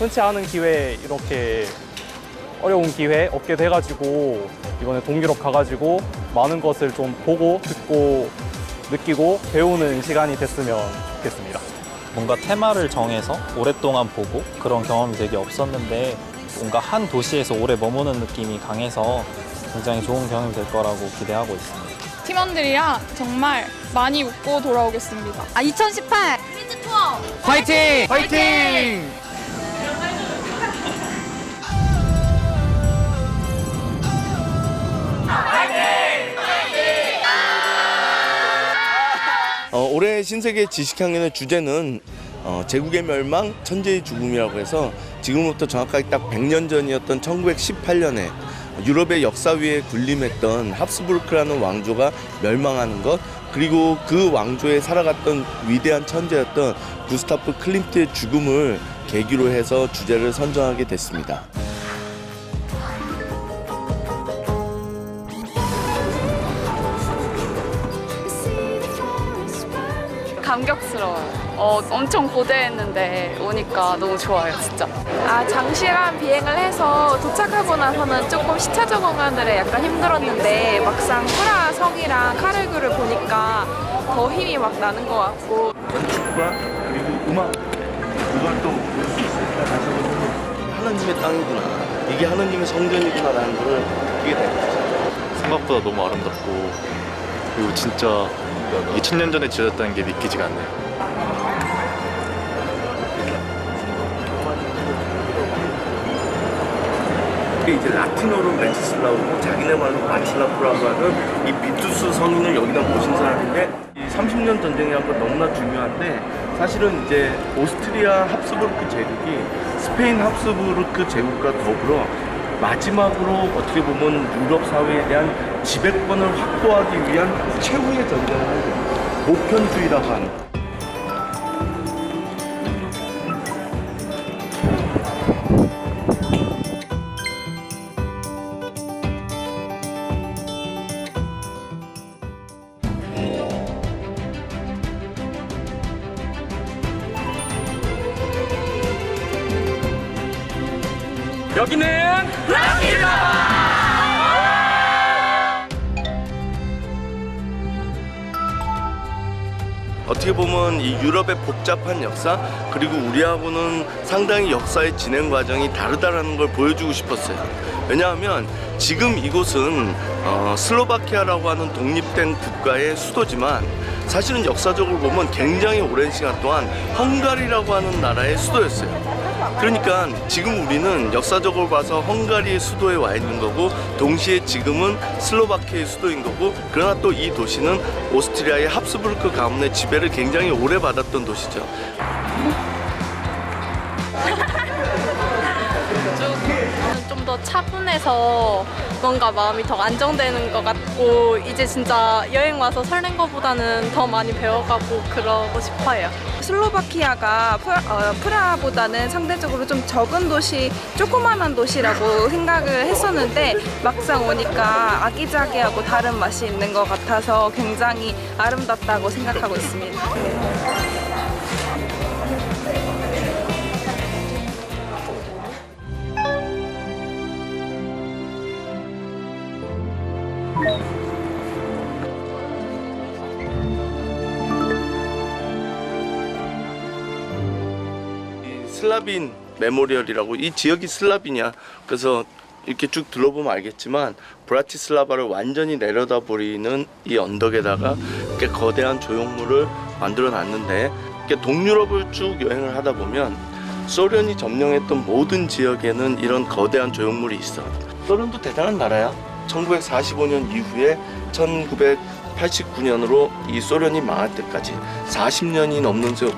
흔치 않은 기회에 이렇게 어려운 기회 얻게 돼가지고 이번에 동유럽 가가지고 많은 것을 좀 보고 듣고 느끼고 배우는 시간이 됐으면 좋겠습니다. 뭔가 테마를 정해서 오랫동안 보고 그런 경험이 되게 없었는데 뭔가 한 도시에서 오래 머무는 느낌이 강해서 굉장히 좋은 경험이 될 거라고 기대하고 있습니다. 팀원들이랑 정말 많이 웃고 돌아오겠습니다. 아, 2018 화이팅! 화이팅! 어, 올해 신세계 지식학년의 주제는 어, 제국의 멸망, 천재의 죽음이라고 해서 지금부터 정확하게 딱 100년 전이었던 1918년에 유럽의 역사 위에 군림했던 합스부르크라는 왕조가 멸망하는 것 그리고 그 왕조에 살아갔던 위대한 천재였던 구스타프 클림트의 죽음을 계기로 해서 주제를 선정하게 됐습니다. 감격스러워요. 어, 엄청 고대했는데 오니까 너무 좋아요, 진짜. 아, 장시간 비행을 해서 도착하고 나서는 조금 시차 적응하느라 약간 힘들었는데 막상 프라 성이랑 카르그를 보니까 더 힘이 막 나는 것 같고 건축과 그리고 음악 이걸 또 볼 수 있으니까 다시 한번 하나님의 땅이구나 이게 하나님의 성전이구나라는 걸 느끼게 됩니다. 생각보다 너무 아름답고 그리고 진짜 이게 천년 전에 지어졌다는 게 믿기지가 않네요. 이제 라틴어로 멘치슬라우고 자기네 말로 마칠라프라고 하는 이 비투스 성인을 여기다 모신 사람인데 이 30년 전쟁이라는 건 너무나 중요한데 사실은 이제 오스트리아 합스부르크 제국이 스페인 합스부르크 제국과 더불어 마지막으로 어떻게 보면 유럽 사회에 대한 지배권을 확보하기 위한 최후의 전쟁을. 보편주의라고 하는 이 유럽의 복잡한 역사 그리고 우리하고는 상당히 역사의 진행 과정이 다르다라는 걸 보여주고 싶었어요. 왜냐하면 지금 이곳은 어, 슬로바키아라고 하는 독립된 국가의 수도지만 사실은 역사적으로 보면 굉장히 오랜 시간 동안 헝가리라고 하는 나라의 수도였어요. 그러니까 지금 우리는 역사적으로 봐서 헝가리의 수도에 와 있는 거고 동시에 지금은 슬로바키아의 수도인 거고 그러나 또 이 도시는 오스트리아의 합스부르크 가문의 지배를 굉장히 오래 받았던 도시죠. 더 차분해서 뭔가 마음이 더 안정되는 것 같고 이제 진짜 여행 와서 설렌 것보다는 더 많이 배워가고 그러고 싶어요. 슬로바키아가 프라, 어, 프라하보다는 상대적으로 좀 적은 도시, 조그만한 도시라고 생각을 했었는데 막상 오니까 아기자기하고 다른 맛이 있는 것 같아서 굉장히 아름답다고 생각하고 있습니다. 슬라빈 메모리얼이라고 이 지역이 슬라빈이야. 그래서 이렇게 쭉 둘러보면 알겠지만 브라티슬라바를 완전히 내려다보이는 이 언덕에다가 이렇게 거대한 조형물을 만들어 놨는데 이렇게 동유럽을 쭉 여행을 하다 보면 소련이 점령했던 모든 지역에는 이런 거대한 조형물이 있어. 소련도 대단한 나라야. 1945년 이후에 1989년으로 이 소련이 망할 때까지 40년이 넘는 세-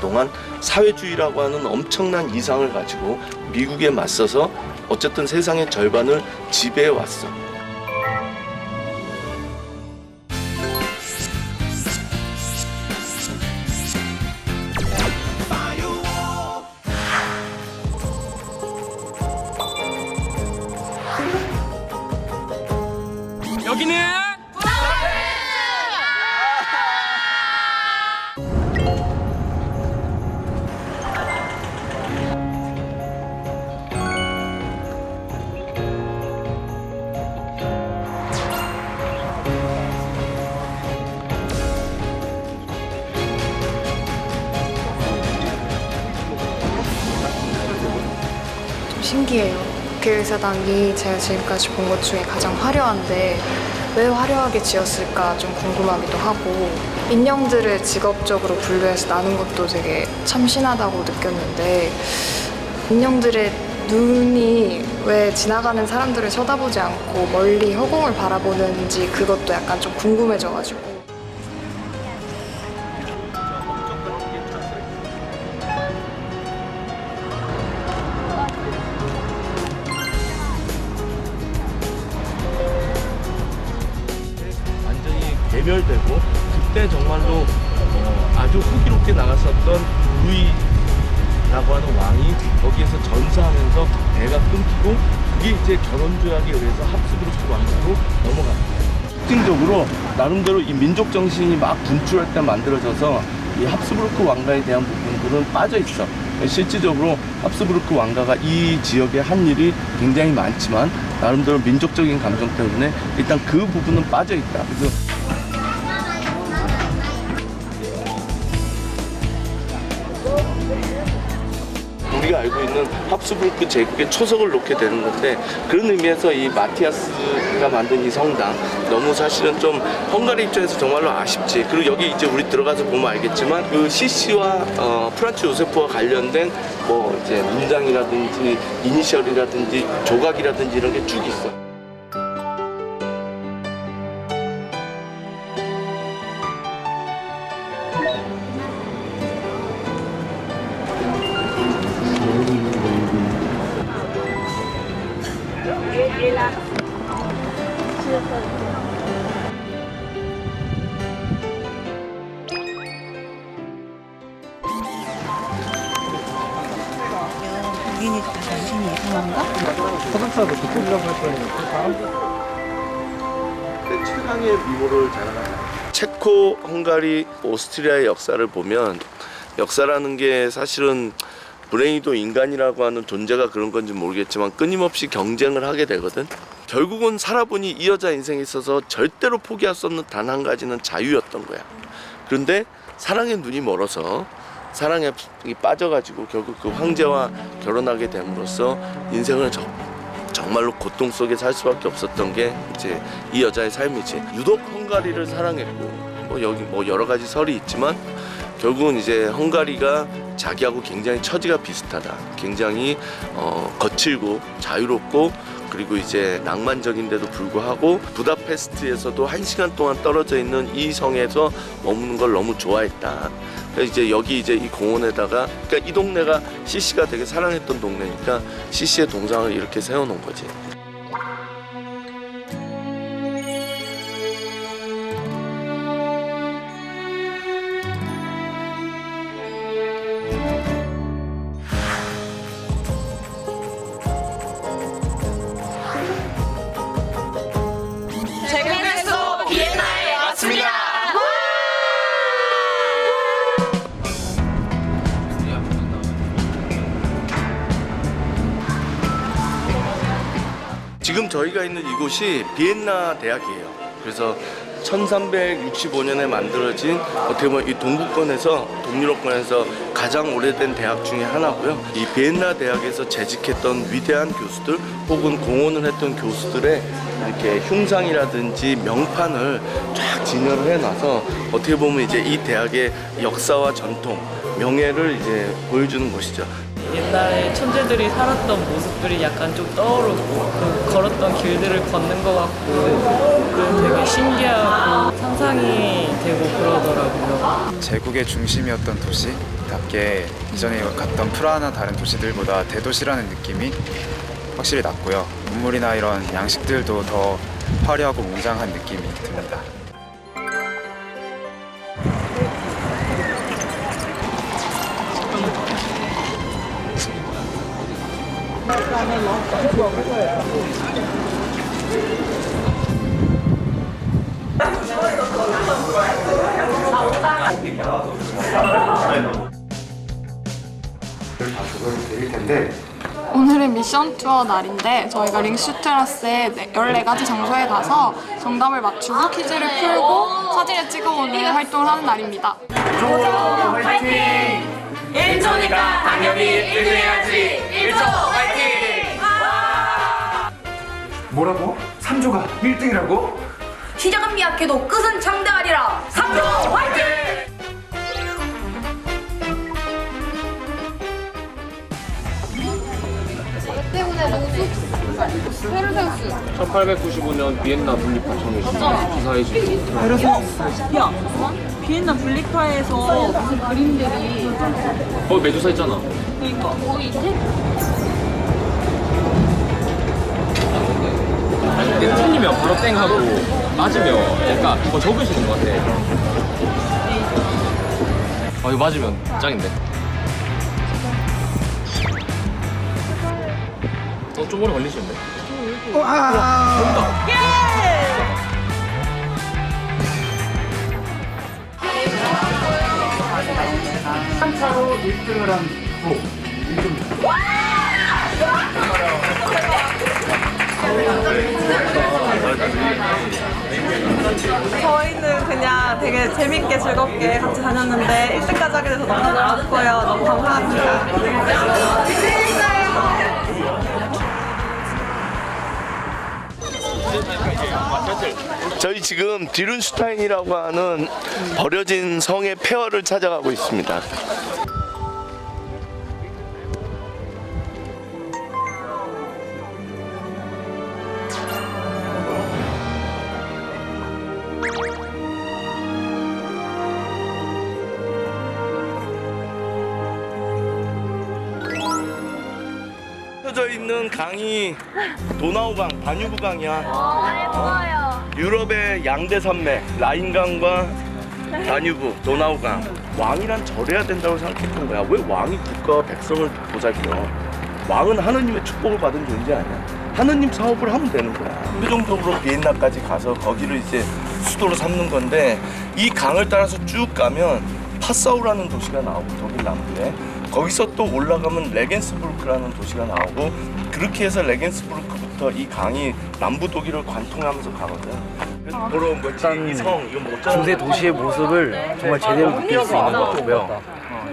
동안 사회주의라고 하는 엄청난 이상을 가지고 미국에 맞서서 어쨌든 세상의 절반을 지배해 왔어. 신기해요. 국회의사당이 제가 지금까지 본 것 중에 가장 화려한데 왜 화려하게 지었을까 좀 궁금하기도 하고 인형들을 직업적으로 분류해서 나눈 것도 되게 참신하다고 느꼈는데 인형들의 눈이 왜 지나가는 사람들을 쳐다보지 않고 멀리 허공을 바라보는지 그것도 약간 좀 궁금해져가지고 조약에 의해서 합스부르크 왕가로 넘어갑니다. 특징적으로 나름대로 이 민족 정신이 막 분출할 때 만들어져서 이 합스부르크 왕가에 대한 부분들은 빠져 있어. 실질적으로 합스부르크 왕가가 이 지역에 한 일이 굉장히 많지만 나름대로 민족적인 감정 때문에 일단 그 부분은 빠져 있다. 그래서 합스부르크 제국의 초석을 놓게 되는 건데 그런 의미에서 이 마티아스가 만든 이 성당 너무 사실은 좀 헝가리 입장에서 정말로 아쉽지 그리고 여기 이제 우리 들어가서 보면 알겠지만 그 CC와 어, 프란츠 요세프와 관련된 뭐 이제 문장이라든지 이니셜이라든지 조각이라든지 이런 게 쭉 있어. 최강의 미모를 자랑하는 체코, 헝가리, 오스트리아의 역사를 보면 역사라는 게 사실은 브레인도 인간이라고 하는 존재가 그런 건지 모르겠지만 끊임없이 경쟁을 하게 되거든. 결국은 살아보니 이 여자 인생에 있어서 절대로 포기할 수 없는 단 한 가지는 자유였던 거야. 그런데 사랑의 눈이 멀어서 사랑에 빠져가지고 결국 그 황제와 결혼하게 됨으로써 인생을 정, 정말로 고통 속에 살 수밖에 없었던 게 이제 이 여자의 삶이지. 유독 헝가리를 사랑했고 뭐 여기 뭐 여러 가지 설이 있지만 결국은 이제 헝가리가 자기하고 굉장히 처지가 비슷하다. 굉장히 어, 거칠고 자유롭고 그리고 이제 낭만적인데도 불구하고 부다페스트에서도 한 시간 동안 떨어져 있는 이 성에서 머무는 걸 너무 좋아했다. 그래서 이제 여기 이제 이 공원에다가 그러니까 이 동네가 CC가 되게 사랑했던 동네니까 CC의 동상을 이렇게 세워놓은 거지. 있는 이곳이 비엔나 대학이에요. 그래서 1365년에 만들어진 어떻게 보면 이 동구권에서 동유럽권에서 가장 오래된 대학 중에 하나고요. 이 비엔나 대학에서 재직했던 위대한 교수들 혹은 공헌을 했던 교수들의 이렇게 흉상이라든지 명판을 쫙 진열을 해놔서 어떻게 보면 이제 이 대학의 역사와 전통, 명예를 이제 보여주는 곳이죠. 옛날에 천재들이 살았던 모습들이 약간 좀 떠오르고 그 걸었던 길들을 걷는 것 같고 그 되게 신기하고 상상이 되고 그러더라고요. 제국의 중심이었던 도시답게 이전에 갔던 프라하나 다른 도시들보다 대도시라는 느낌이 확실히 났고요. 건물이나 이런 양식들도 더 화려하고 웅장한 느낌이 듭니다. 오늘은 미션 투어 날인데 저희가 링슈트라스의 14가지 장소에 가서 정답을 맞추고 퀴즈를 풀고 사진을 찍어오는 활동을 하는 날입니다. 1초니까 당연히 1등 해야지. 1초 화이팅! 뭐라고? 3조가 1등이라고? 시작은 미약해도 끝은 장대하리라. 삼조 화이팅! 때문에 모두 1895년 비엔나 분립화 정의 기사의 지 야, 비엔나 분리파에서 무슨 그림들이 거기 메두사 있잖아. 그러니까 거기 있 대? 근데 틀리면 바로 땡 하고 맞으면 약간 뭐 적으시는 것 같아. 어 이거 맞으면 짱인데. 어 좀 오래 걸리시는데? 한 차로 1등을 한 후. 1등. 저희는 그냥 되게 재밌게 즐겁게 같이 다녔는데 1등까지 하게 돼서 너무 좋았고요. 너무 감사합니다. 저희 지금 디룬슈타인이라고 하는 버려진 성의 폐허를 찾아가고 있습니다. 있는 강이 도나우강, 다뉴브강이야. 좋아요. 유럽의 양대 산맥 라인강과 다뉴브, 도나우강. 왕이란 절해야 된다고 생각했던 거야. 왜 왕이 국가와 백성을 보살펴 왕은 하느님의 축복을 받은 존재 아니야. 하느님 사업을 하면 되는 거야. 최종적으로 비엔나까지 가서 거기를 이제 수도로 삼는 건데 이 강을 따라서 쭉 가면 파사우라는 도시가 나오고 독일 남부에. 거기서 또 올라가면 레겐스부르크라는 도시가 나오고 그렇게 해서 레겐스부르크부터 이 강이 남부 독일을 관통하면서 가거든. 그래서 뭐지 이성 이거 못 중세 도시의 모습을 정말 제대로 느낄 수 있는 것 같고요.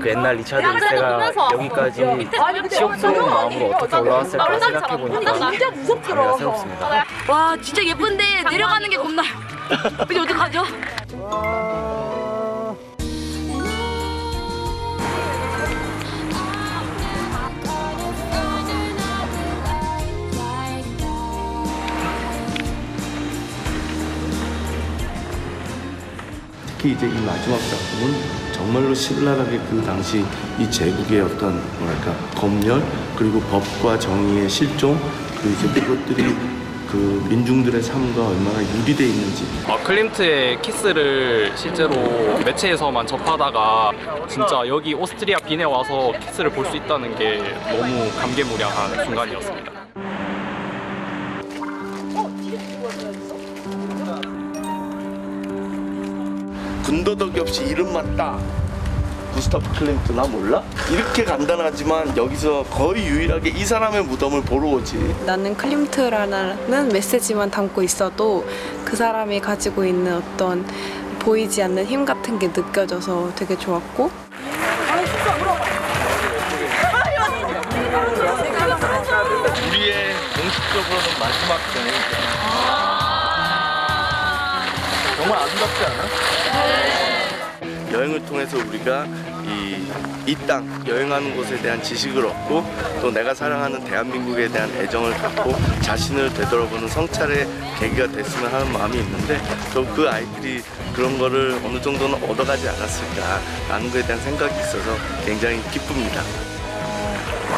그 옛날 리차드 1세가 여기까지 치욕스러운 마음으로 어떻게 올라왔을까 생각해 보니까 감회가 새롭습니다. 와 진짜 예쁜데 내려가는 게 겁나. 이제 어떡하죠? 특히 이제 이 마지막 작품은 정말로 신랄하게 그 당시 이 제국의 어떤 뭐랄까 검열 그리고 법과 정의의 실종 그리고 이제 그것들이 그 민중들의 삶과 얼마나 유리돼 있는지 아, 클림트의 키스를 실제로 매체에서만 접하다가 진짜 여기 오스트리아 빈에 와서 키스를 볼 수 있다는 게 너무 감개무량한 순간이었습니다. 군더더기 없이 이름만 딱 구스타프 클림트 나 몰라? 이렇게 간단하지만 여기서 거의 유일하게 이 사람의 무덤을 보러 오지. 나는 클림트라는 메시지만 담고 있어도 그 사람이 가지고 있는 어떤 보이지 않는 힘 같은 게 느껴져서 되게 좋았고 우리의 공식적으로는 마지막 경기죠. 정말 아름답지 않아? 여행을 통해서 우리가 이이땅 여행하는 곳에 대한 지식을 얻고 또 내가 사랑하는 대한민국에 대한 애정을 갖고 자신을 되돌아보는 성찰의 계기가 됐으면 하는 마음이 있는데 또 그 아이들이 그런 거를 어느 정도는 얻어가지 않았을까라는 거에 대한 생각이 있어서 굉장히 기쁩니다.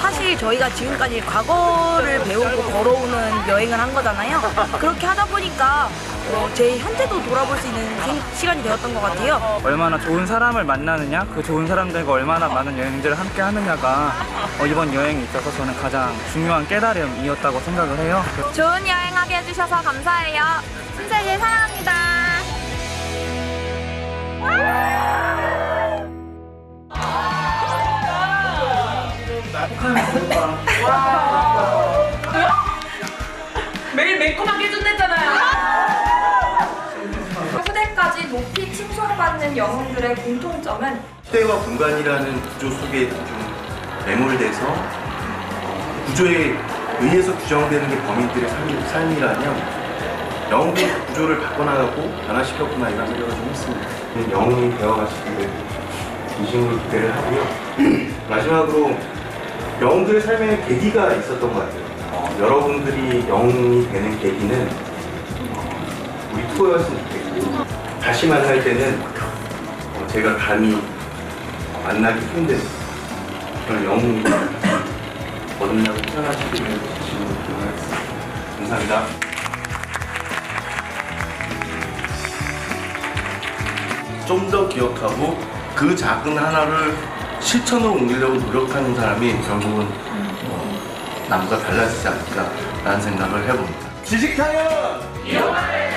사실 저희가 지금까지 과거를 배우고 걸어오는 여행을 한 거잖아요. 그렇게 하다 보니까 어, 제 현재도 돌아볼 수 있는 생- 시간이 되었던 것 같아요. 얼마나 좋은 사람을 만나느냐, 그 좋은 사람들과 얼마나 많은 여행들을 함께 하느냐가 어, 이번 여행에 있어서 저는 가장 중요한 깨달음이었다고 생각을 해요. 좋은 여행하게 해주셔서 감사해요. 신세계 사랑합니다. 시대와 공간이라는 구조 속에 좀 매몰돼서 구조의 의해서 규정되는 게 범인들의 삶, 삶이라면 영웅의 구조를 바꿔나가고 변화시켰구나 이런 생각을 좀 했습니다. 영웅이 되어가시기를 진심으로 기대를 하고요. 마지막으로 영웅들의 삶에 계기가 있었던 것 같아요. 어, 여러분들이 영웅이 되는 계기는 어, 우리 투어였으면 좋겠고 다시 만날 때는 어, 제가 감히 만나기 힘든 그런 영웅이 어느냐고 태어나시기를 진심으로 기원하겠습니다. 감사합니다. 좀 더 기억하고 그 작은 하나를 실천으로 옮기려고 노력하는 사람이 결국은 어, 남과 달라지지 않을까라는 생각을 해봅니다. 지식타연! 이용하는